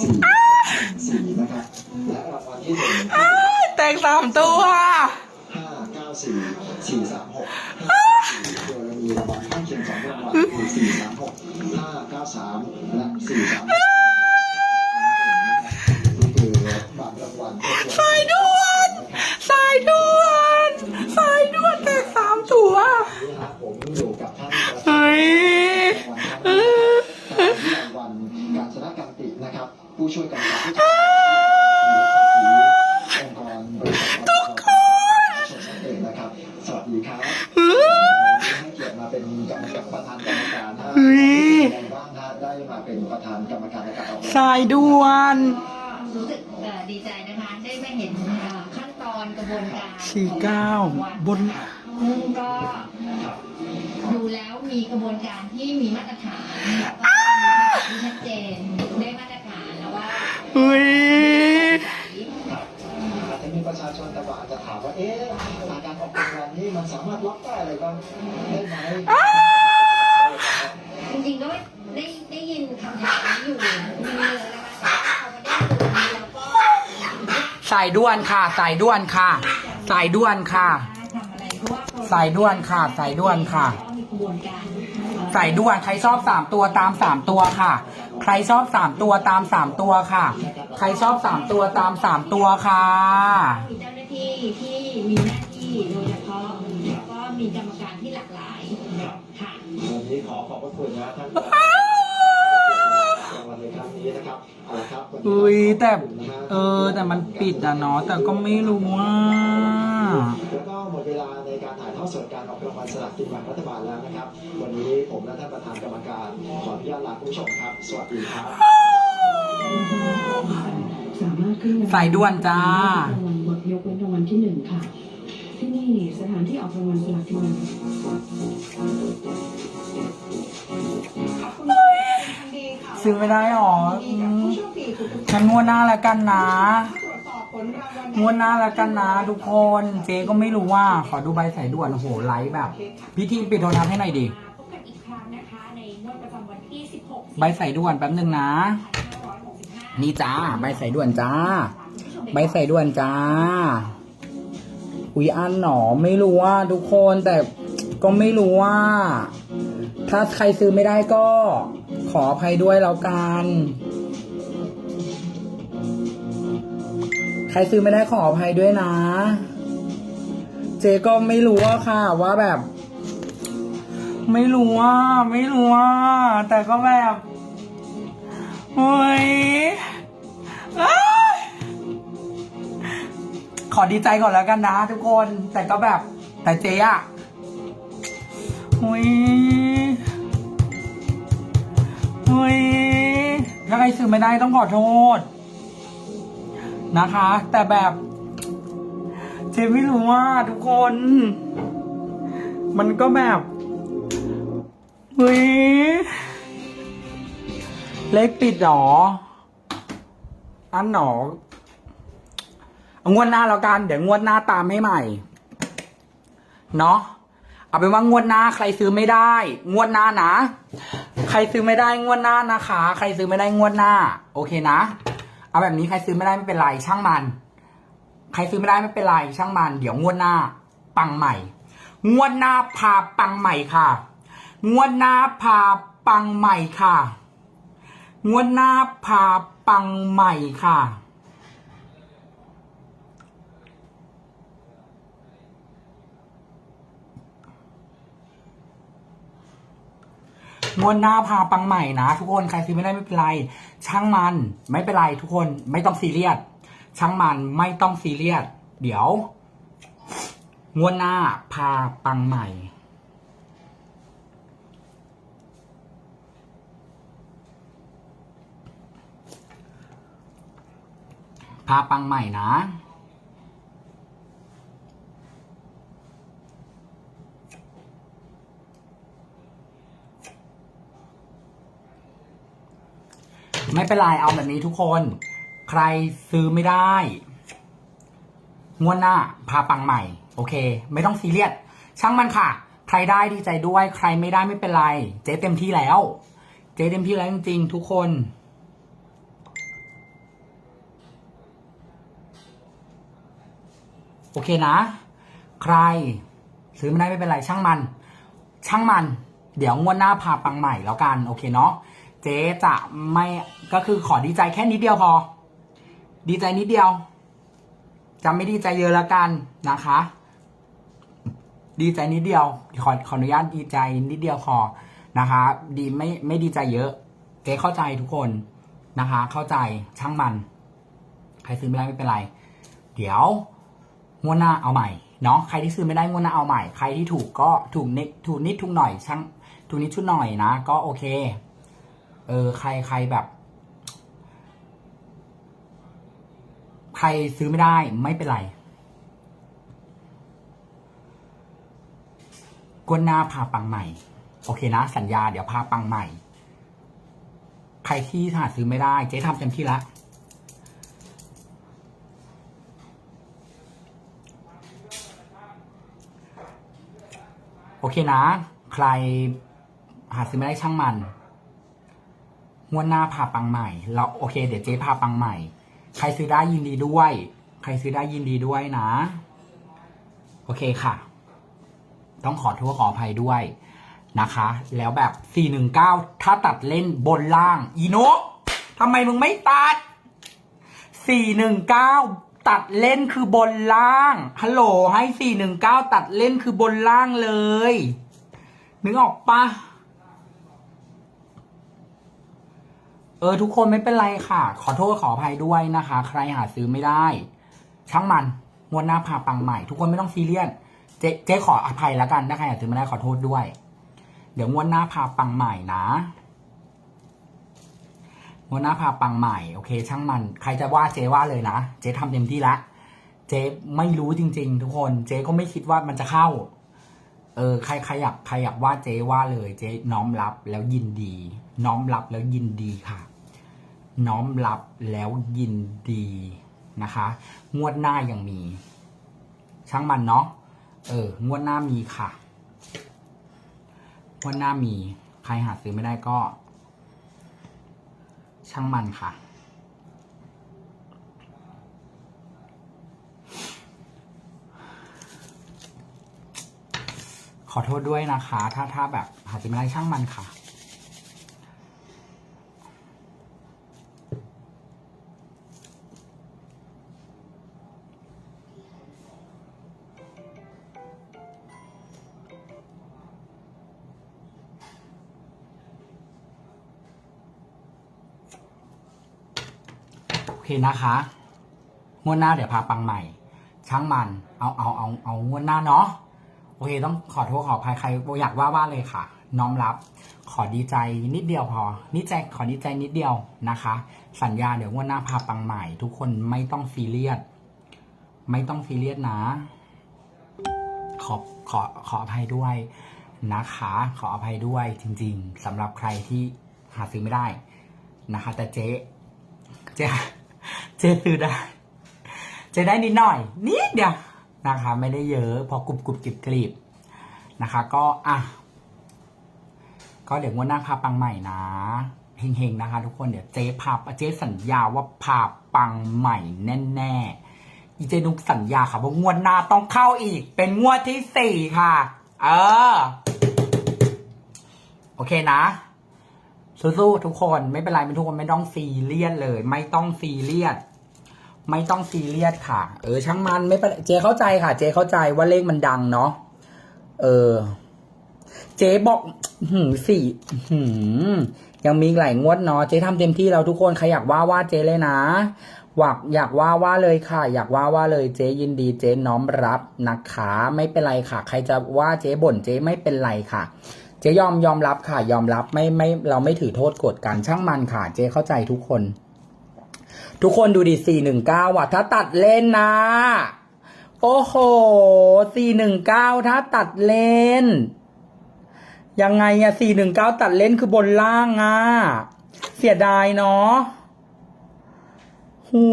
สี่สี่นะครับและรางวัลที่หนึ่งแตกสามตัวห้าเก้าสี่สี่สามหกห้าสี่โดยมีรางวัลข้างเคียงสองรางวัลคือสี่สามหกห้าเก้าสามและสี่สาม เฮ้ยเป็นไงบ้างฮะได้มาเป็นประธานกรรมการในการออกแบบสายด่วนก็รู้สึกเอ่อดีใจนะคะได้มาเห็นเอ่อขั้นตอนกระบวนการสี่เก้าบนซึ่งก็ดูแล้วมีกระบวนการที่มีมาตรฐานแล้วก็มีชัดเจนได้มาตรฐานแล้วว่าเฮ้ยครับอาจจะมีประชาชนแต่ว่าอาจจะถามว่าเอ๊ะการออกรางวัลนี่มันสามารถล็อกได้อะไรบ้างได้ไหม จริงๆก็ได้ได้ยินคำถามนี้อยู่มีเลยนะคะแต่ว่าพอมาได้ดูแล้วก็ สายด่วนค่ะ สายด่วนค่ะ สายด่วนค่ะทำอะไรเพราะว่าสายด่วนค่ะ สายด่วนค่ะต้องมีกระบวนการสายด่วนใครชอบสามตัวตามสามตัวค่ะ ใครชอบสามตัวตามสามตัวค่ะ ใครชอบสามตัวตามสามตัวค่ะมีเจ้าหน้าที่ที่มีหน้าที่โดยเฉพาะแล้วก็มีกรรมการที่หลากหลายค่ะวันนี้ขอขอบพระคุณนะท่าน อาละครับวันนี้อุ้ยแต่ขอบคุณนะฮะเออ แต่มันปิดอะเนาะแต่ก็ไม่รู้ว่าแล้วก็หมดเวลาในการถ่ายทอดสดการออกรางวัลสลากกินแบ่งรัฐบาลแล้วนะครับ วันนี้ผมและท่านประธานกรรมการขออนุญาตลาคุณผู้ชมครับ สวัสดีครับสามารถขึ้นสายด่วนจ้ารางวัลหมดยกเว้นรางวัลที่หนึ่งค่ะ ที่นี่สถานที่ออกรางวัลสลากกินแบ่ง ซื้อไม่ได้หรออืมงั้นงวดหน้าแล้วกันนะงวดหน้าแล้วกันนะทุกคน เจ๊ก็ไม่รู้ว่า ขอดูใบสายด่วนโอ้โหไลฟ์แบบพิธีปิดโทรทัศน์ให้หน่อยดิ พบกันอีกครั้งนะคะในงวดประจำวันที่ 16 ใบสายด่วนแป๊บหนึ่งนะ นี่จ้า ใบสายด่วนจ้า ใบสายด่วนจ้า อุ๊ยอันหนอไม่รู้ว่าทุกคนแต่ก็ไม่รู้ว่า ถ้าใครซื้อไม่ได้ก็ ขออภัยด้วยแล้วกัน ใครซื้อไม่ได้ขออภัยด้วยนะ เจก็ไม่รู้ว่าค่ะ ว่าแบบ ไม่รู้ว่าไม่รู้ว่า แต่ก็แบบโอ้ยอขอดีใจก่อนแล้วกันนะทุกคน แต่ก็แบบ แต่เจ๊อะโอ้ย โอ้ยถ้าใครซื้อไม่ได้ต้องขอโทษ นะคะ แต่แบบเจ๊ไม่รู้ว่าทุกคน มันก็แบบเฮ้ยเลขปิดหรอ อันหนองวดหน้าแล้วกัน เดี๋ยวงวดหน้าตามให้ใหม่ เนาะ เอาเป็นว่างวดหน้าใครซื้อไม่ได้ งวดหน้านะ ใครซื้อไม่ได้งวดหน้านะคะ ใครซื้อไม่ได้งวดหน้า โอเคนะ เอาแบบนี้ใครซื้อไม่ได้ไม่เป็นไรช่างมัน ใครซื้อไม่ได้ไม่เป็นไรช่างมัน เดี๋ยวงวดหน้า ปังใหม่ งวดหน้าพาปังใหม่ค่ะ งวดหน้าพาปังใหม่ค่ะ งวดหน้าพาปังใหม่ค่ะ งวดหน้าพาปังใหม่นะทุกคนใครซื้อไม่ได้ไม่เป็นไร ช่างมันไม่เป็นไรทุกคนไม่ต้องซีเรียสช่างมันไม่ต้องซีเรียสเดี๋ยว งวดหน้าพาปังใหม่พาปังใหม่นะ ไม่เป็นไรเอาแบบนี้ทุกคน ใครซื้อไม่ได้ งวดหน้า พาปังใหม่ โอเค ไม่ต้องซีเรียสช่างมันค่ะ ใครได้ดีใจด้วย ใครไม่ได้ไม่เป็นไร เจ๊เต็มที่แล้ว เจ๊เต็มที่แล้วจริงๆทุกคนโอเคนะ ใครซื้อไม่ได้ไม่เป็นไรช่างมัน ช่างมัน เดี๋ยวงวดหน้าพาปังใหม่แล้วกัน โอเคเนาะ เจ๊จะไม่ก็คือขอดีใจแค่นิดเดียวพอ ดีใจนิดเดียวจะไม่ดีใจเยอะละกันนะคะ ดีใจนิดเดียว ขอขออนุญาตดีใจนิดเดียวพอนะคะ ดีไม่ไม่ดีใจเยอะ เจ๊เข้าใจทุกคนนะคะ เข้าใจช่างมัน ใครซื้อไม่ได้ไม่เป็นไร เดี๋ยวงวดหน้าเอาใหม่เนาะใครที่ซื้อไม่ได้งวดหน้าเอาใหม่ ใครที่ถูกก็ถูกนิดถูกนิดถูกหน่อยช่างถูกนิดชุดหน่อยนะ ก็โอเค เออ ใครใครแบบ ใครซื้อไม่ได้ไม่เป็นไรกวนหน้าพาปังใหม่ โอเคนะ สัญญาเดี๋ยวพาปังใหม่ ใครที่หาซื้อไม่ได้เจ๊ทำเต็มที่ล้วโอเคนะ ใครหาซื้อไม่ได้ช่างมัน งวดหน้าพาปังใหม่เราโอเค เดี๋ยวเจ๊พาปังใหม่ ใครซื้อได้ยินดีด้วย ใครซื้อได้ยินดีด้วยนะ โอเคค่ะ ต้องขอโทษขออภัยด้วยนะคะ แล้วแบบ 419 ถ้าตัดเล่นบนล่าง อีโนะทำไมมึงไม่ตัด 419 ตัดเล่นคือบนล่างฮัลโหลให้ 419 ตัดเล่นคือบนล่างเลย นึกออกปะ เออทุกคนไม่เป็นไรค่ะ ขอโทษขออภัยด้วยนะคะ ใครหาซื้อไม่ได้ ช่างมันงวดหน้าพาปังใหม่ ทุกคนไม่ต้องซีเรียสเจ๊เจ๊ขออภัยแล้วกันถ้าใครหาซื้อไม่ได้ขอโทษด้วย เดี๋ยวงวดหน้าพาปังใหม่นะงวดหน้าพาปังใหม่โอเค ช่างมัน ใครจะว่าเจ๊ว่าเลยนะเจ๊ทำเต็มที่ละเจ๊ไม่รู้จริง ๆ ทุกคน เจ๊ก็ไม่คิดว่ามันจะเข้า เออใครใครอยากใครอยากว่าเจ๊ว่าเลย เจ๊น้อมรับแล้วยินดี น้อมรับแล้วยินดีค่ะ น้อมรับแล้วยินดีนะคะ งวดหน้ายังมี ช่างมันเนาะเออ งวดหน้ามีค่ะ งวดหน้ามี ใครหาซื้อไม่ได้ก็ ช่างมันค่ะ ขอโทษด้วยนะคะ ถ้าถ้าแบบหาซื้อไม่ได้ช่างมันค่ะ เคนะคะงวดหน้าเดี๋ยวพาปังใหม่ ช่างมัน เอาเอาเอาเอางวดหน้าเนาะโอเค ต้องขอโทษขออภัยใครอยากว่าว่าเลยค่ะ น้อมรับ ขอดีใจนิดเดียวพอนิดใจขอดีใจนิดเดียวนะคะ สัญญาเดี๋ยวงวดหน้าพาปังใหม่ ทุกคนไม่ต้องซีเรียสไม่ต้องซีเรียสนะ ขอขอขออภัยด้วยนะคะ ขออภัยด้วยจริง ๆสำหรับใครที่หาซื้อไม่ได้นะคะ แต่เจ๊เจ๊ เจซื้อได้ เจ๊ได้นิดหน่อย นิดเดียวนะคะ ไม่ได้เยอะพอกรุบกรุบกริบกริบนะคะ ก็อะก็เดี๋ยวงวดหน้าพาปังใหม่นะเฮงๆนะคะ ทุกคนเดี๋ยวเจ๊พาเจ๊สัญญาว่าพาปังใหม่แน่ๆอีเจนุกสัญญาค่ะว่างวดหน้าต้องเข้าอีก เป็นงวดที่สี่ค่ะ เออ โอเคนะสู้ๆทุกคนไม่เป็นไรไม่ทุกคนไม่ต้องซีเรียสเลย ไม่ต้องซีเรียส ไม่ต้องซีเรียสค่ะ เออ ช่างมันไม่เป็นเจเข้าใจค่ะ เจเข้าใจว่าเลขมันดังเนาะเออ เจ๊บอกหืมสี่หืมยังมีหลายงวดเนาะเจ๊ทำเต็มที่แล้วทุกคนใครอยากว่าว่าเจ๊เลยนะอยากอยากว่าว่าเลยค่ะ อยากว่าว่าเลยเจ๊ยินดีเจ๊น้อมรับนะคะไม่เป็นไรค่ะ ใครจะว่าเจ๊บ่นเจ๊ไม่เป็นไรค่ะ เจ๊ยอมยอมรับค่ะ ยอมรับไม่ไม่เราไม่ถือโทษกดกันช่างมันค่ะ เจ๊เข้าใจทุกคน ทุกคนดูดิสี่หนึ่งเก้าว่ะ ถ้าตัดเล่นนะ โอ้โหสี่หนึ่งเก้าถ้าตัดเล่น ยังไงอะสี่หนึ่งเก้าตัดเล่นคือบนล่างอะเสียดายเนาะหู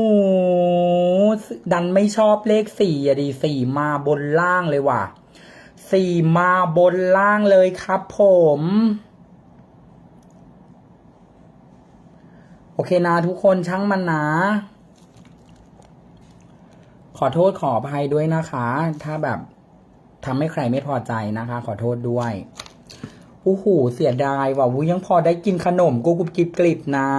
ดันไม่ชอบเลขสี่อะดิสี่มาบนล่างเลยว่ะสี่มาบนล่างเลยครับผม โอเคนะทุกคนช่างมันนะ ขอโทษขออภัยด้วยนะคะ ถ้าแบบทำให้ใครไม่พอใจนะคะ ขอโทษด้วยโอ้โหเสียดายว่ะวุยังพอได้กินขนมกูกุบกิบกริบนะ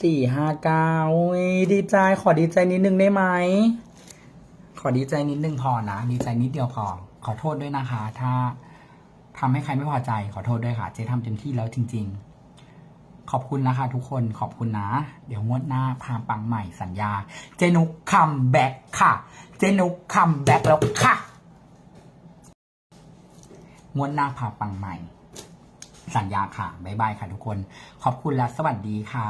สี่ห้าเก้าดีใจ ขอดีใจนิดนึงได้ไหม ขอดีใจนิดนึงพอนะ ดีใจนิดเดียวพอ ขอโทษด้วยนะคะ ถ้าทำให้ใครไม่พอใจ ขอโทษด้วยค่ะ เจ๊ทำเต็มที่แล้วจริง ๆ ขอบคุณนะคะทุกคนขอบคุณนะ เดี๋ยวงวดหน้าพาปังใหม่สัญญา เจนุกคัมแบ็กค่ะ เจนุกคัมแบ็กแล้วค่ะ งวดหน้าพาปังใหม่ สัญญาค่ะ บ๊ายบายค่ะทุกคน ขอบคุณและสวัสดีค่ะ